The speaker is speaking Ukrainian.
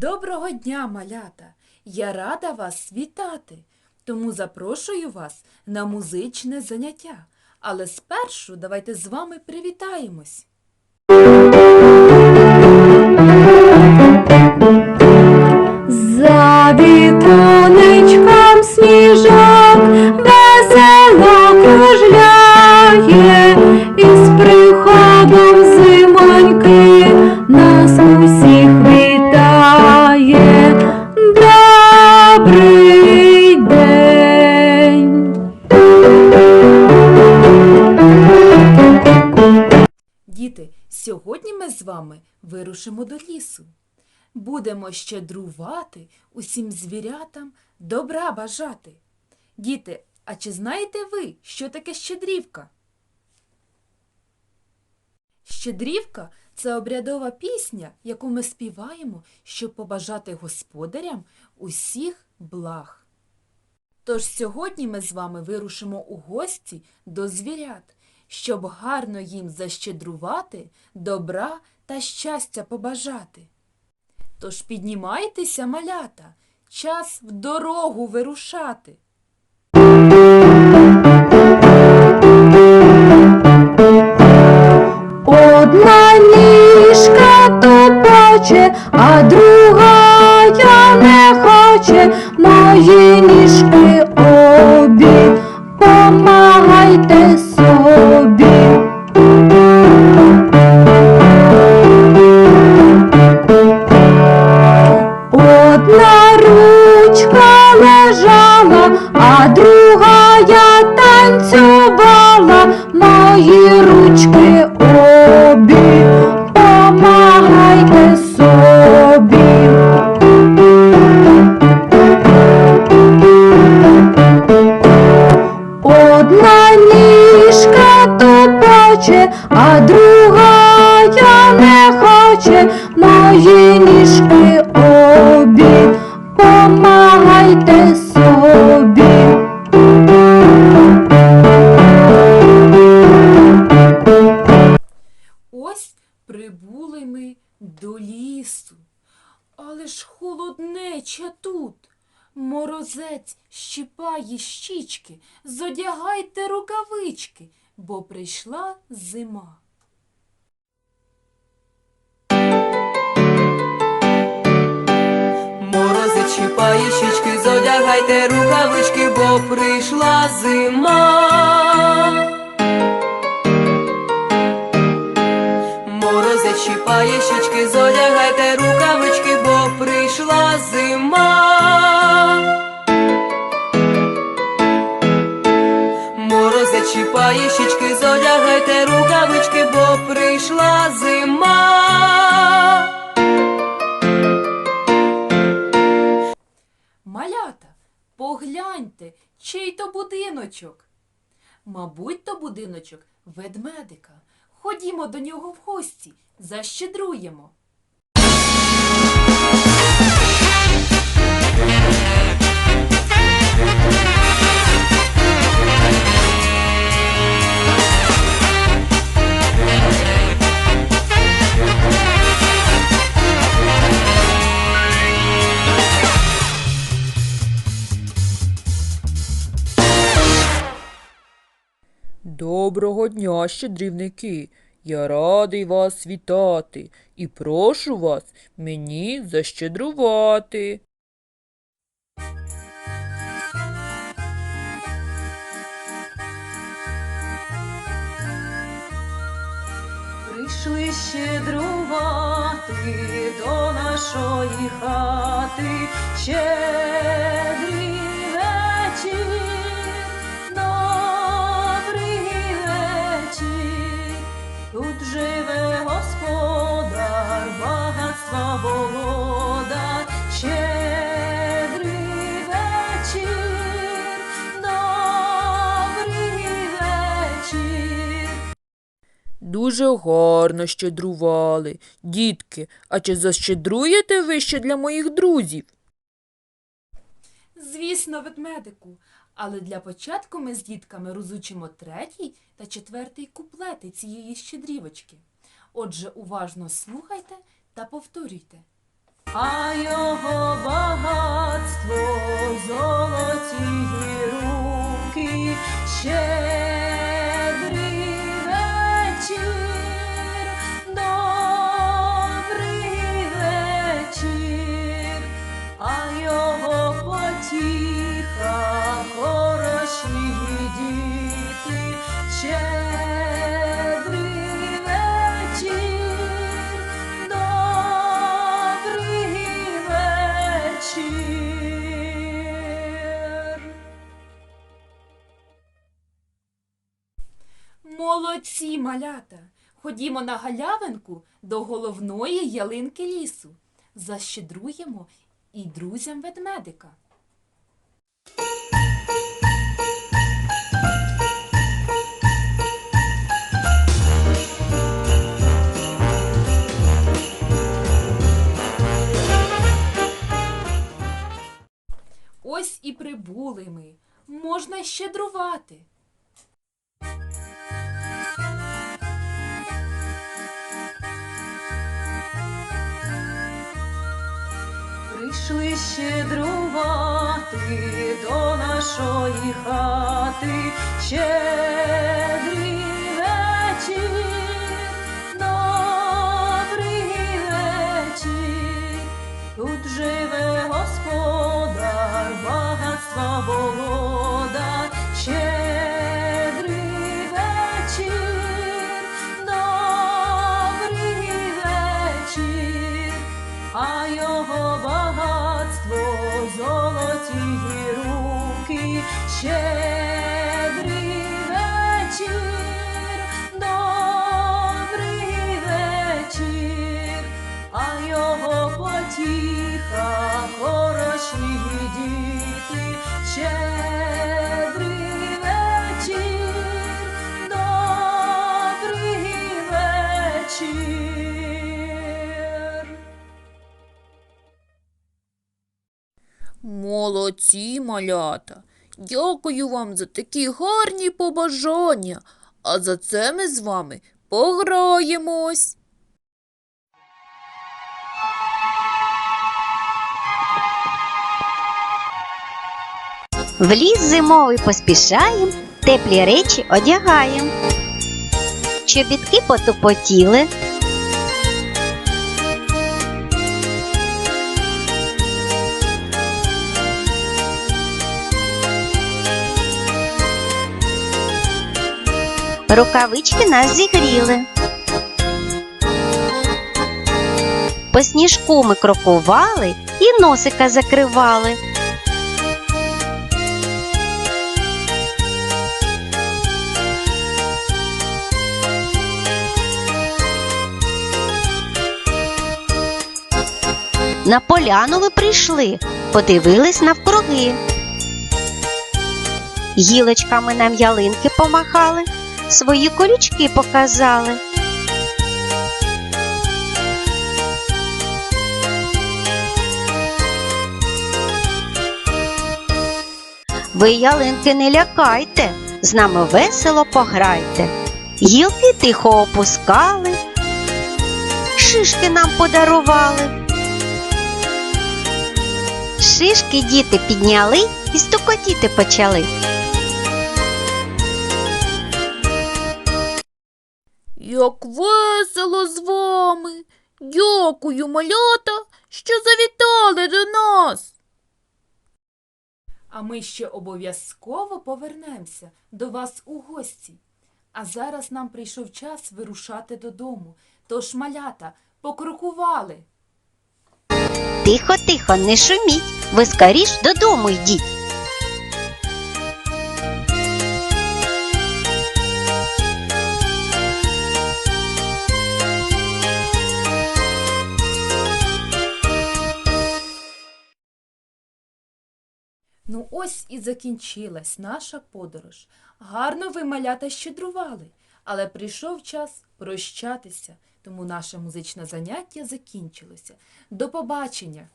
Доброго дня, малята! Я рада вас вітати, тому запрошую вас на музичне заняття. Але спершу давайте з вами привітаємось. За віконечком сніжок весело кружляє, і з приходом зимоньки нас усіх вирушимо до лісу. Будемо щедрувати усім звірятам добра бажати. Діти, а чи знаєте ви, що таке щедрівка? Щедрівка це обрядова пісня, яку ми співаємо, щоб побажати господарям усіх благ. Тож сьогодні ми з вами вирушимо у гості до звірят, щоб гарно їм защедрувати, добра та щастя побажати. Тож піднімайтеся, малята, час в дорогу вирушати. Одна ніжка тупоче, а друга я не хоче. Мої мої ручки Але ж холоднеча тут. Морозець щипає щічки, зодягайте рукавички, бо прийшла зима. Морози чіпає щічки, зодягайте рукавички, бо прийшла зима. Чіпає щічки, зодягайте рукавички, бо прийшла зима. Морози чіпає щічки, зодягайте рукавички, бо прийшла зима. Малята, погляньте, чий то будиночок. Мабуть, то будиночок ведмедика. Ходімо до нього в гості, защедруємо. Доброго дня, щедрівники! Я радий вас вітати і прошу вас мені защедрувати. Прийшли щедрувати до нашої хати щедрий Дуже гарно щедрували. Дітки, а чи защедруєте ви ще для моїх друзів? Звісно, ведмедику. Але для початку ми з дітками розучимо третій та четвертий куплети цієї щедрівочки. Отже, уважно слухайте та повторюйте. а його багатство золоті руки, щедрий Молодці, малята! Ходімо на галявинку до головної ялинки лісу. Защедруємо і друзям ведмедика. Ось і прибули ми. Можна щедрувати. Прийшли щедрувати до нашої хати, щедрий вечір, добрий а його потіха хороші діти, щедрий вечір, добрий. Молодці, малята. Дякую вам за такі гарні побажання. А за це ми з вами пограємось. В ліс зимовий поспішаєм, теплі речі одягаєм. Чобітки потупотіли, рукавички нас зігріли. По сніжку ми крокували і носика закривали. На поляну ви прийшли, подивились навкруги. Гілочками нам ялинки помахали, свої колючки показали. Ви ялинки не лякайте, з нами весело пограйте. Гілки тихо опускали, шишки нам подарували. Шишки діти підняли і стукотіти почали. Як весело з вами. Дякую, малята, що завітали до нас. А ми ще обов'язково повернемося до вас у гості. А зараз нам прийшов час вирушати додому. Тож, малята, покрокували. Тихо, тихо, не шуміть, ви скоріш додому йдіть. Ну ось і закінчилась наша подорож. Гарно ви, малята, щедрували, але прийшов час прощатися, тому наше музичне заняття закінчилося. До побачення!